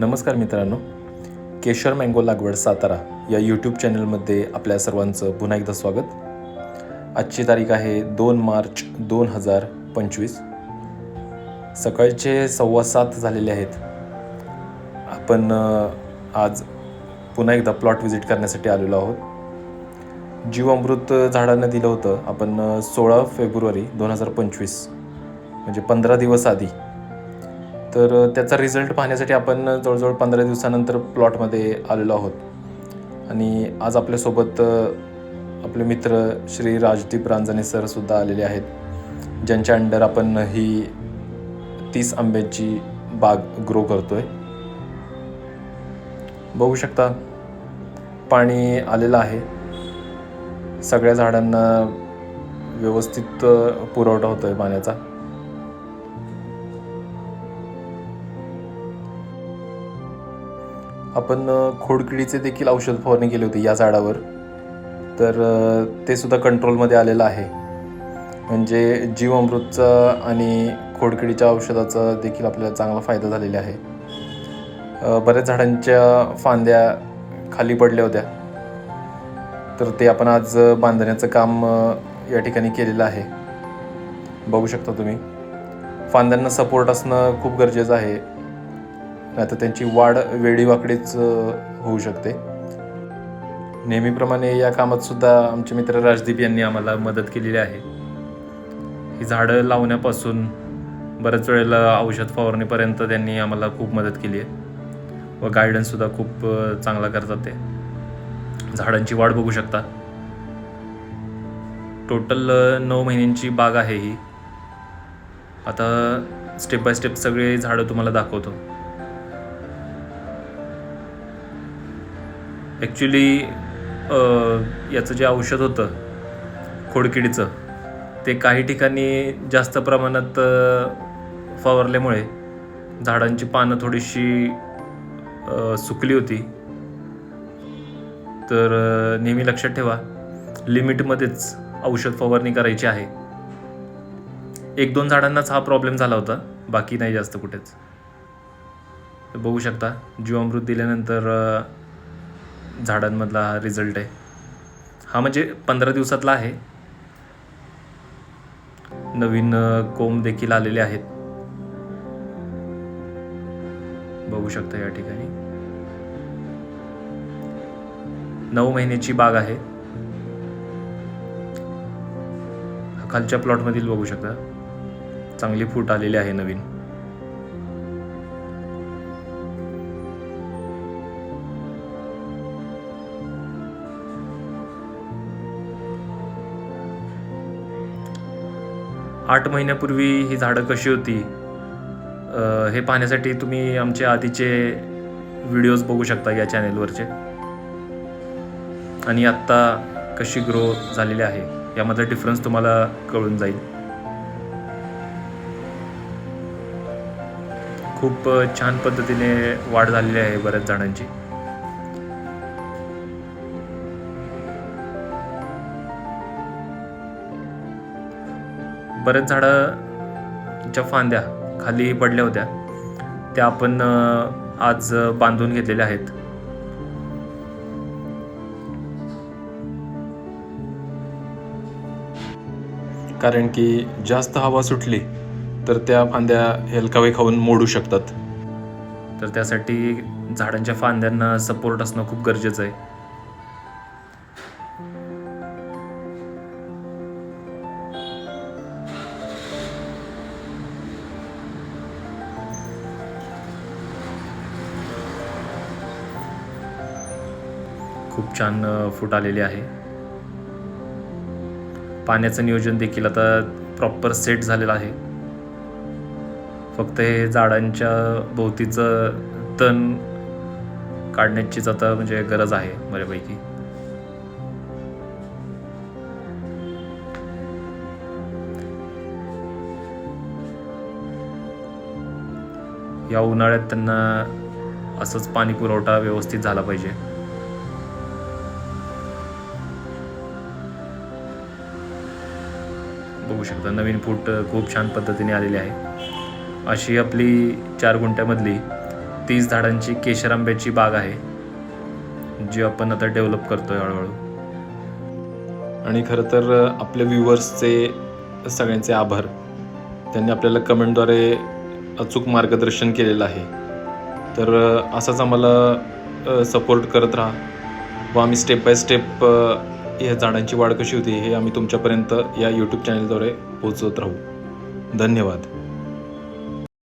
नमस्कार मित्रांनो. केशर मँगो लागवड सातारा या यूट्यूब चॅनलमध्ये आपल्या सर्वांचं पुन्हा एकदा स्वागत. आजची तारीख आहे दोन मार्च दोन हजार पंचवीस. सकाळचे सव्वा सात झालेले आहेत. आपण आज पुन्हा एकदा प्लॉट व्हिजिट करण्यासाठी आलेलो आहोत. जीवामृत झाडांना दिलं होतं. आपण सोळा फेब्रुवारी दोन हजार पंचवीस म्हणजे पंधरा दिवस आधी तर त्याचा रिझल्ट पाहण्यासाठी आपण जवळजवळ पंधरा दिवसानंतर प्लॉटमध्ये आलेलो आहोत. आणि आज आपल्यासोबत आपले मित्र श्री राजदीप रांजणे सरसुद्धा आलेले आहेत ज्यांच्या अंडर आपण ही तीस आंब्याची बाग ग्रो करतोय. बघू शकता पाणी आलेलं आहे. सगळ्या झाडांना व्यवस्थित पुरवठा पुरवठा होतोय पाण्याचा. आपण खोडकिडीचे देखील औषध फवारणी केली होती या झाडावर. तर ते सुद्धा कंट्रोलमध्ये आलेलं आहे. म्हणजे जीवामृतचा आणि खोडकिडीच्या औषधाचा देखील आपल्याला चांगला फायदा झालेला आहे. बऱ्याच झाडांच्या फांद्या खाली पडल्या होत्या. तर ते आपण आज बांधण्याचं काम या ठिकाणी केलेलं आहे. बघू शकता तुम्ही. फांद्यांना सपोर्ट असणं खूप गरजेचं आहे. नाहीतर त्यांची वाढ वेडीवाकडीच होऊ शकते. नेहमीप्रमाणे या कामात सुद्धा आमचे मित्र राजदीप यांनी आम्हाला मदत केलेली आहे. ही झाडं लावण्यापासून बऱ्याच वेळेला औषध फवारणीपर्यंत त्यांनी आम्हाला खूप मदत केली आहे व गायडन्ससुद्धा खूप चांगला करतात ते. झाडांची वाढ बघू शकता. टोटल नऊ महिन्यांची बाग आहे ही. आता स्टेप बाय स्टेप सगळे झाडं तुम्हाला दाखवतो. ॲक्च्युली याचं जे औषध होतं खोडकिडीचं ते काही ठिकाणी जास्त प्रमाणात फवारल्यामुळे झाडांची पानं थोडीशी सुकली होती. तर नेहमी लक्षात ठेवा लिमिटमध्येच औषध फवारणी करायची आहे. एक दोन झाडांनाच हा प्रॉब्लेम झाला होता बाकी नाही जास्त कुठेच. बघू शकता जीवामृत दिल्यानंतर झाडांमधला हा रिझल्ट आहे. हा म्हणजे पंधरा दिवसातला आहे. नवीन कोंब देखील आलेले आहेत. बघू शकता या ठिकाणी. नऊ महिन्याची बाग आहे. खालच्या प्लॉटमधील बघू शकता. चांगली फूट आलेली आहे नवीन. आठ महिन्यापूर्वी ही झाडं कशी होती? हे पाहण्यासाठी तुम्ही आमचे आधीचे व्हिडिओज बघू शकता या चॅनेलवरचे. आणि आत्ता कशी ग्रो झालेली आहे यामधला डिफरन्स तुम्हाला कळून जाईल. खूप छान पद्धतीने वाढ झालेली आहे बऱ्याच झाडांची. बरेच झाडाच्या फांद्या खाली पडल्या होत्या. त्या आपण आज बांधून घेतलेल्या आहेत. कारण की जास्त हवा सुटली तर त्या फांद्या हेलकावे खाऊन मोडू शकतात. तर त्यासाठी झाडांच्या फांद्यांना सपोर्ट असणं खूप गरजेचं आहे. खूप छान फूट आलेली आहे. पाण्याचं नियोजन देखील आता प्रॉपर सेट झालेलं आहे. फक्त हे झाडांच्या भोवतीचं तण काढण्याचीच आता म्हणजे गरज आहे बऱ्यापैकी. या उन्हाळ्यात त्यांना असंच पाणी पुरवठा व्यवस्थित झाला पाहिजे. बघू शकता. नवीन फूट खूप छान पद्धतीने आलेली आहे. अशी आपली चार गुंठ्यामधली तीस झाडांची केशर आंब्याची बाग आहे जी आपण आता डेव्हलप करतो आहे हळूहळू. आणि खरं तर आपल्या व्ह्युअर्सचे सगळ्यांचे आभार. त्यांनी आपल्याला कमेंटद्वारे अचूक मार्गदर्शन केलेलं आहे. तर असाच आम्हाला सपोर्ट करत राहा. व आम्ही स्टेप बाय स्टेप या झाडांची वाढ कशी होती हे आम्ही तुमच्यापर्यंत या यूट्यूब चॅनलद्वारे पोहोचवत राहू. धन्यवाद.